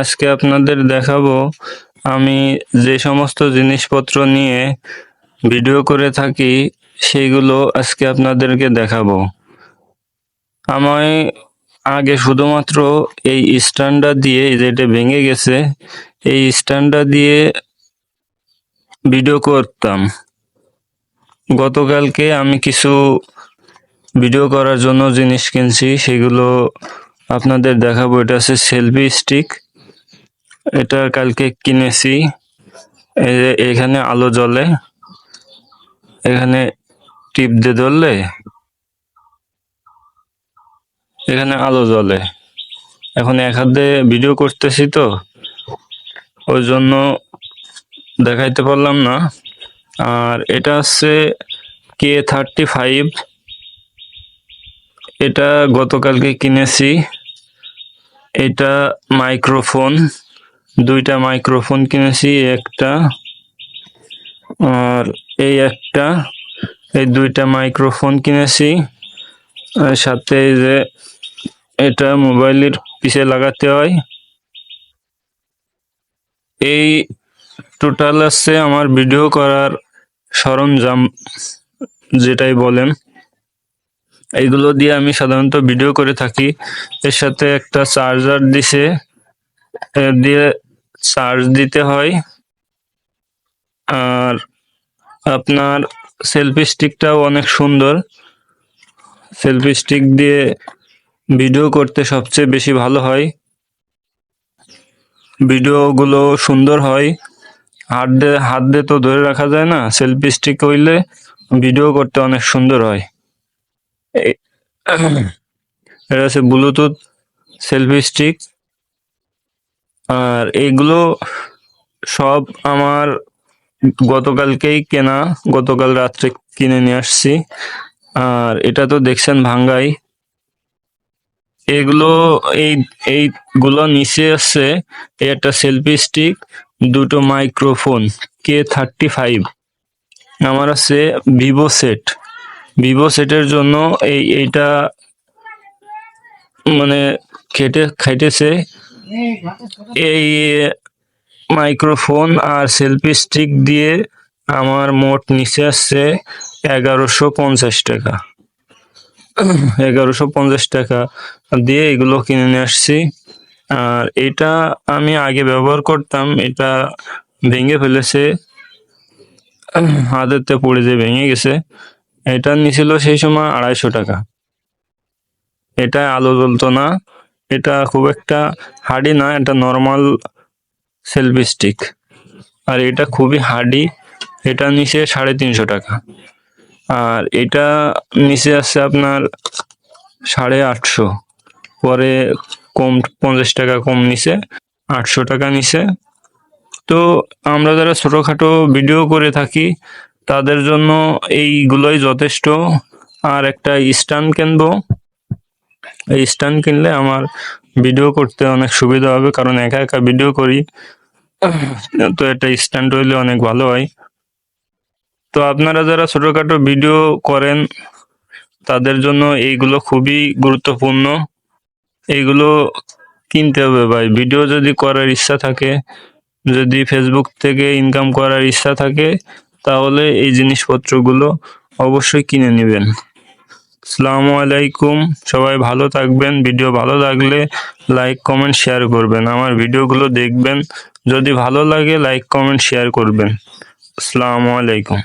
আজকে আপনাদের দেখাবো আমি যে সমস্ত জিনিসপত্র নিয়ে ভিডিও করে থাকি সেইগুলো আজকে আপনাদেরকে দেখাবো। আমায় আগে শুধুমাত্র এই স্ট্যান্ডটা দিয়ে, এই যে ভেঙে গেছে, এই স্ট্যান্ডটা দিয়ে ভিডিও করতাম। গতকালকে আমি কিছু ভিডিও করার জন্য জিনিস কিনছি, সেগুলো আপনাদের দেখাবো। এটা হচ্ছে সেলফি স্টিক। এটা কালকে কিনেছি। এখানে আলো জ্বলে। এখানে টিপ দিয়ে ধরলে এখানে আলো জ্বলে। এখন এক হাতে ভিডিও করতেছি তো, ওই জন্য দেখাইতে পারলাম না। আর এটা হচ্ছে কে থার্টি ফাইভ এটা গতকালকে কিনেছি। এটা মাইক্রোফোন। দুইটা মাইক্রোফোন কিনেছি, একটা, আর এই একটা, এই দুইটা মাইক্রোফোন কিনেছি, আর সাথে যে এটা মোবাইলের পিছে লাগাতে হয়। এই টোটাল আছে আমার ভিডিও করার সরঞ্জাম, যেটাই বলেন। এইগুলো দিয়ে আমি সাধারণত ভিডিও করে থাকি। এর সাথে একটা চার্জার দিছে। দিয়ে চার্জ দিতে হয়। আর আপনার সেলফি স্টিকটাও অনেক সুন্দর। সেলফি স্টিক দিয়ে ভিডিও করতে সবচেয়ে বেশি ভালো হয়। ভিডিওগুলো সুন্দর হয়। হাত দিয়ে হাত দিয়ে তো ধরে রাখা যায় না সেলফি স্টিক হইলে ভিডিও করতে অনেক সুন্দর হয়। এটা হচ্ছে ব্লুটুথ সেলফি স্টিক আর এগুলো সব আমার গতকালকেই কেনা, গতকাল রাত্রে কিনে নিয়ে আসছি। আর এটা তো দেখছেন ভাঙ্গাই। এগুলো এই, এইগুলো নিচে আছে একটা সেলফি স্টিক, দুটো মাইক্রোফোন কে থার্টি ফাইভ আমার আছে ভিভো সেট। ভিভো সেটের জন্য এই, এইটা মানে খেটে, খাইতেছে। এই মাইক্রোফোন আর সেলফি স্টিক দিয়ে আমার মোট নিচে আসছে এগারোশো পঞ্চাশ টাকা। এগারোশো পঞ্চাশ টাকা দিয়ে এগুলো কিনে নিয়ে আসছি। আর এটা আমি আগে ব্যবহার করতাম, এটা ভেঙে ফেলেছে, হাতেতে পড়ে যে ভেঙে গেছে, এটা নিছিল সেই সময় আড়াইশো টাকা। এটা আলো জ্বলতো না। এটা খুব একটা হার্ডি না এটা নর্মাল সেলফি স্টিক আর এটা খুবই হার্ডি এটা নিচে সাড়ে তিনশো টাকা। আর এটা নিচে আছে আপনার সাড়ে আটশো। পরে কম, পঞ্চাশ টাকা কম নিছে আটশো টাকা নিছে তো আমরা যারা ছোটোখাটো ভিডিও করে থাকি, তাদের জন্য এইগুলোই যথেষ্ট। আর একটা স্ট্যান্ড কিনবো এই স্ট্যান্ড কিনলে আমার ভিডিও করতে অনেক সুবিধা হবে, কারণ একা একা ভিডিও করি। তো একটা স্ট্যান্ড হইলে অনেক ভালো হয়। তো আপনারা যারা ছোটোখাটো ভিডিও করেন, তাদের জন্য এইগুলো খুবই গুরুত্বপূর্ণ। এইগুলো কিনতে হবে ভাই। ভিডিও যদি করার ইচ্ছা থাকে, যদি ফেসবুক থেকে ইনকাম করার ইচ্ছা থাকে, তাহলে এই জিনিসপত্রগুলো অবশ্যই কিনে নেবেন। আসসালামু আলাইকুম। সবাই ভালো থাকবেন। ভিডিও ভালো লাগলে লাইক, কমেন্ট, শেয়ার করবেন। আমার ভিডিওগুলো দেখবেন। যদি ভালো লাগে, লাইক, কমেন্ট, শেয়ার করবেন। আসসালামু আলাইকুম।